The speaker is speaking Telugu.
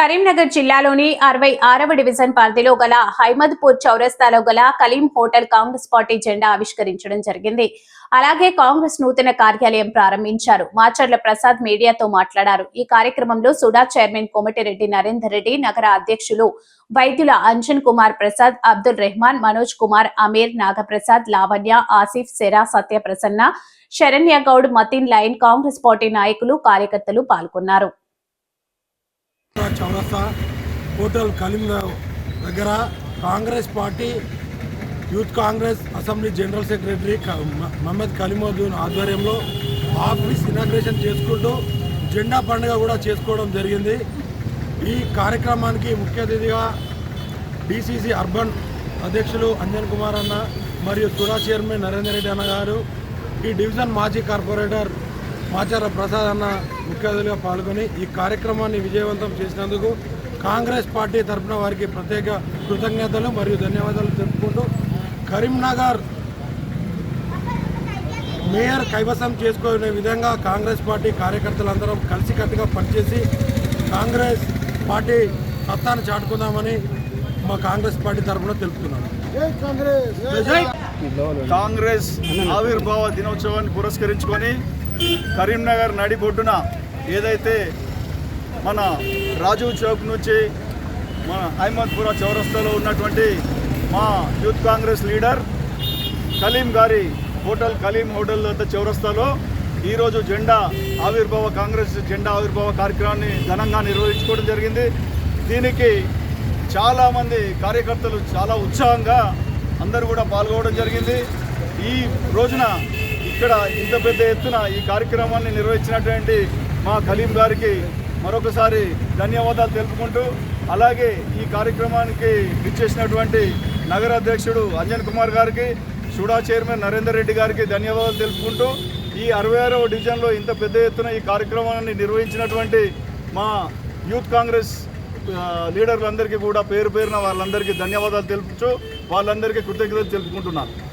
కరీంనగర్ జిల్లాలోని అరవై ఆరవ డివిజన్ పరిధిలో గల హైమద్పూర్ చౌరస్తాలో గల కలీం హోటల్ కాంగ్రెస్ పార్టీ జెండా ఆవిష్కరించడం జరిగింది. అలాగే కాంగ్రెస్ నూతన కార్యాలయం ప్రారంభించారు. మాచర్ల ప్రసాద్ మీడియాతో మాట్లాడారు. ఈ కార్యక్రమంలో సుడా చైర్మన్ కోమటిరెడ్డి నరేందర్ రెడ్డి నగర అధ్యక్షులు వైద్యుల అంజన్ కుమార్ ప్రసాద్ అబ్దుల్ రెహమాన్ మనోజ్ కుమార్ అమీర్ నాగప్రసాద్ లావణ్య ఆసిఫ్ సెరా సత్యప్రసన్న శరణ్య గౌడ్ మతిన్ లైన్ కాంగ్రెస్ పార్టీ నాయకులు కార్యకర్తలు పాల్గొన్నారు. చౌరస్తా హోటల్ కలీంనగర్ దగ్గర Congress party youth Congress assembly general secretary Mohammed Kalimuddin ఆధ్వర్యంలో ఆఫీస్ ఇనాగ్రేషన్ చేసుకుంటూ జెండా పండుగ కూడా చేసుకోవడం జరిగింది. ఈ కార్యక్రమానికి ముఖ్య అతిథిగా డిసిసి అర్బన్ అధ్యక్షులు అంజన్ కుమార్ అన్న మరియు సురా చైర్మన్ నరేందర్ రెడ్డి అన్న గారు ఈ డివిజన్ మాజీ కార్పొరేటర్ మాచార ప్రసాద్ అన్న ముఖ్య అతిథిగా పాల్గొని ఈ కార్యక్రమాన్ని విజయవంతం చేసినందుకు కాంగ్రెస్ పార్టీ తరఫున వారికి ప్రత్యేక కృతజ్ఞతలు మరియు ధన్యవాదాలు తెలుపుకుంటూ కరీంనగర్ మేయర్ కైవసం చేసుకునే విధంగా కాంగ్రెస్ పార్టీ కార్యకర్తలందరం కలిసికట్టుగా పనిచేసి కాంగ్రెస్ పార్టీ సత్తాను చాటుకుందామని మా కాంగ్రెస్ పార్టీ తరఫున తెలుపుతున్నాను కాంగ్రెస్ ఆవిర్భావ దినోత్సవాన్ని పురస్కరించుకొని కరీంనగర్ నడిబొడ్డున ఏదైతే మన రాజీవ్ చౌక్ నుంచి మన అహ్మద్పుర చౌరస్తాలో ఉన్నటువంటి మా యూత్ కాంగ్రెస్ లీడర్ కలీం గారి హోటల్ కలీం హోటల్ వద్ద చౌరస్తాలో ఈరోజు జెండా ఆవిర్భావ కాంగ్రెస్ జెండా ఆవిర్భావ కార్యక్రమాన్ని ఘనంగా నిర్వహించుకోవడం జరిగింది. దీనికి చాలామంది కార్యకర్తలు చాలా ఉత్సాహంగా అందరూ కూడా పాల్గొనడం జరిగింది. ఈ రోజున ఇక్కడ ఇంత పెద్ద ఎత్తున ఈ కార్యక్రమాన్ని నిర్వహించినటువంటి మా కలీం గారికి మరొకసారి ధన్యవాదాలు తెలుపుకుంటూ అలాగే ఈ కార్యక్రమానికి ఇచ్చేసినటువంటి నగర అధ్యక్షుడు అంజన్ కుమార్ గారికి సుడా చైర్మన్ నరేందర్ రెడ్డి గారికి ధన్యవాదాలు తెలుపుకుంటూ ఈ అరవై ఆరవ డివిజన్లో ఇంత పెద్ద ఎత్తున ఈ కార్యక్రమాన్ని నిర్వహించినటువంటి మా యూత్ కాంగ్రెస్ లీడర్లందరికీ కూడా పేరు పేరున వాళ్ళందరికీ ధన్యవాదాలు తెలుపుచ్చు వాళ్ళందరికీ కృతజ్ఞతలు తెలుపుకుంటున్నాను.